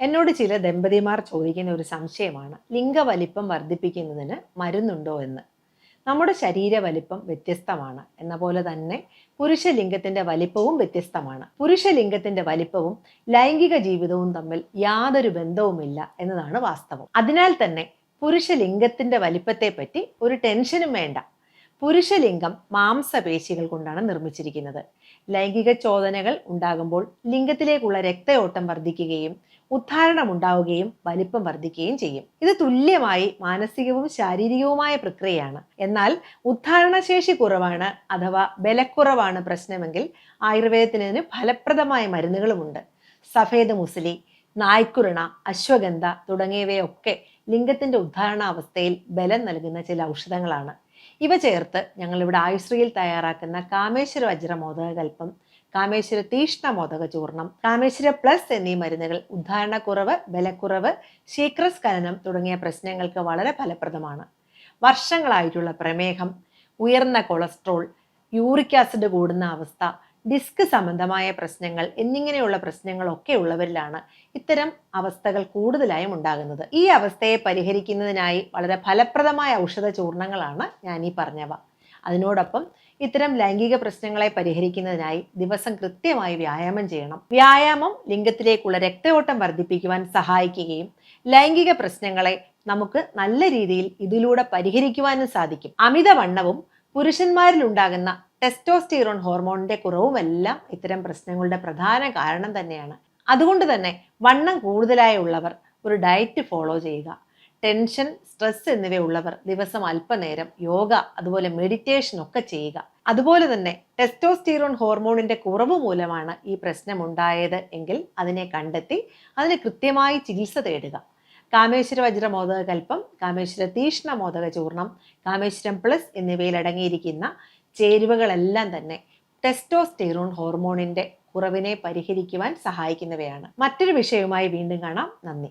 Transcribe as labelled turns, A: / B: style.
A: എന്നോട് ചില ദമ്പതിമാർ ചോദിക്കുന്ന ഒരു സംശയമാണ്. ലിംഗവലിപ്പം വർദ്ധിപ്പിക്കുന്നതിന് മരുന്നുണ്ടോ എന്ന്. നമ്മുടെ ശരീര വലിപ്പം വ്യത്യസ്തമാണ്. എന്ന പോലെ തന്നെ പുരുഷ ലിംഗത്തിന്റെ വലിപ്പവും വ്യത്യസ്തമാണ്. പുരുഷ ലിംഗത്തിന്റെ വലിപ്പവും ലൈംഗിക ജീവിതവും തമ്മിൽ യാതൊരു ബന്ധവുമില്ല എന്നതാണ് വാസ്തവം. അതിനാൽ തന്നെ പുരുഷ ലിംഗത്തിന്റെ വലിപ്പത്തെപ്പറ്റി ഒരു ടെൻഷനും വേണ്ട. പുരുഷലിംഗം മാംസപേശികൾ കൊണ്ടാണ് നിർമ്മിച്ചിരിക്കുന്നത്. ലൈംഗിക ചോദനകൾ ഉണ്ടാകുമ്പോൾ ലിംഗത്തിലേക്കുള്ള രക്തയോട്ടം വർദ്ധിക്കുകയും ഉദ്ധാരണം ഉണ്ടാവുകയും വലിപ്പം വർദ്ധിക്കുകയും ചെയ്യും. ഇത് തുല്യമായി മാനസികവും ശാരീരികവുമായ പ്രക്രിയയാണ്. എന്നാൽ ഉദ്ധാരണശേഷി കുറവാണ് അഥവാ ബലക്കുറവാണ് പ്രശ്നമെങ്കിൽ ആയുർവേദത്തിന് ഫലപ്രദമായ മരുന്നുകളുമുണ്ട്. സഫേദ് മുസ്ലി നായ്ക്കുറിണ അശ്വഗന്ധ തുടങ്ങിയവയൊക്കെ ലിംഗത്തിന്റെ ഉദ്ധാരണാവസ്ഥയിൽ ബലം നൽകുന്ന ചില ഔഷധങ്ങളാണ്. ഇവ ചേർത്ത് ഞങ്ങളിവിടെ ആയുശ്രീയിൽ തയ്യാറാക്കുന്ന കാമേശ്വര വജ്ര മോദകൽപ്പം കാമേശ്വര തീഷ്ണ മോദക ചൂർണം കാമേശ്വര പ്ലസ് എന്നീ മരുന്നുകൾ ഉദ്ധാരണക്കുറവ് ബലക്കുറവ് ശീക്രസ്ഖലനം തുടങ്ങിയ പ്രശ്നങ്ങൾക്ക് വളരെ ഫലപ്രദമാണ്. വർഷങ്ങളായിട്ടുള്ള പ്രമേഹം ഉയർന്ന കൊളസ്ട്രോൾ യൂറിക് ആസിഡ് കൂടുന്ന അവസ്ഥ ഡിസ്ക് സംബന്ധമായ പ്രശ്നങ്ങൾ എന്നിങ്ങനെയുള്ള പ്രശ്നങ്ങളൊക്കെ ഉള്ളവരിലാണ് ഇത്തരം അവസ്ഥകൾ കൂടുതലായും ഉണ്ടാകുന്നത്. ഈ അവസ്ഥയെ പരിഹരിക്കുന്നതിനായി വളരെ ഫലപ്രദമായ ഔഷധ ചൂർണങ്ങളാണ് ഞാൻ ഈ പറഞ്ഞവ. അതിനോടൊപ്പം ഇത്തരം ലൈംഗിക പ്രശ്നങ്ങളെ പരിഹരിക്കുന്നതിനായി ദിവസം കൃത്യമായി വ്യായാമം ചെയ്യണം. വ്യായാമം ലിംഗത്തിലേക്കുള്ള രക്തയോട്ടം വർദ്ധിപ്പിക്കുവാൻ സഹായിക്കുകയും ലൈംഗിക പ്രശ്നങ്ങളെ നമുക്ക് നല്ല രീതിയിൽ ഇതിലൂടെ പരിഹരിക്കുവാനും സാധിക്കും. അമിതവണ്ണവും പുരുഷന്മാരിൽ ഉണ്ടാകുന്ന ടെസ്റ്റോസ്റ്റീറോൺ ഹോർമോണിന്റെ കുറവുമെല്ലാം ഇത്തരം പ്രശ്നങ്ങളുടെ പ്രധാന കാരണം തന്നെയാണ്. അതുകൊണ്ട് തന്നെ വണ്ണം കൂടുതലായുള്ളവർ ഒരു ഡയറ്റ് ഫോളോ ചെയ്യുക. ടെൻഷൻ സ്ട്രെസ് എന്നിവയുള്ളവർ ദിവസം അല്പനേരം യോഗ അതുപോലെ മെഡിറ്റേഷൻ ഒക്കെ ചെയ്യുക. അതുപോലെ തന്നെ ടെസ്റ്റോസ്റ്റീറോൺ ഹോർമോണിന്റെ കുറവ് മൂലമാണ് ഈ പ്രശ്നം ഉണ്ടായത് എങ്കിൽ അതിനെ കണ്ടെത്തി അതിന് കൃത്യമായി ചികിത്സ തേടുക. കാമേശ്വര വജ്ര മോദകകൽപ്പം കാമേശ്വര തീഷ്ണ മോദക ചൂർണം കാമേശ്വരം പ്ലസ് എന്നിവയിൽ അടങ്ങിയിരിക്കുന്ന ചേരുവകളെല്ലാം തന്നെ ടെസ്റ്റോസ്റ്റെറോൺ ഹോർമോണിന്റെ കുറവിനെ പരിഹരിക്കുവാൻ സഹായിക്കുന്നവയാണ്. മറ്റൊരു വിഷയവുമായി വീണ്ടും കാണാം. നന്ദി.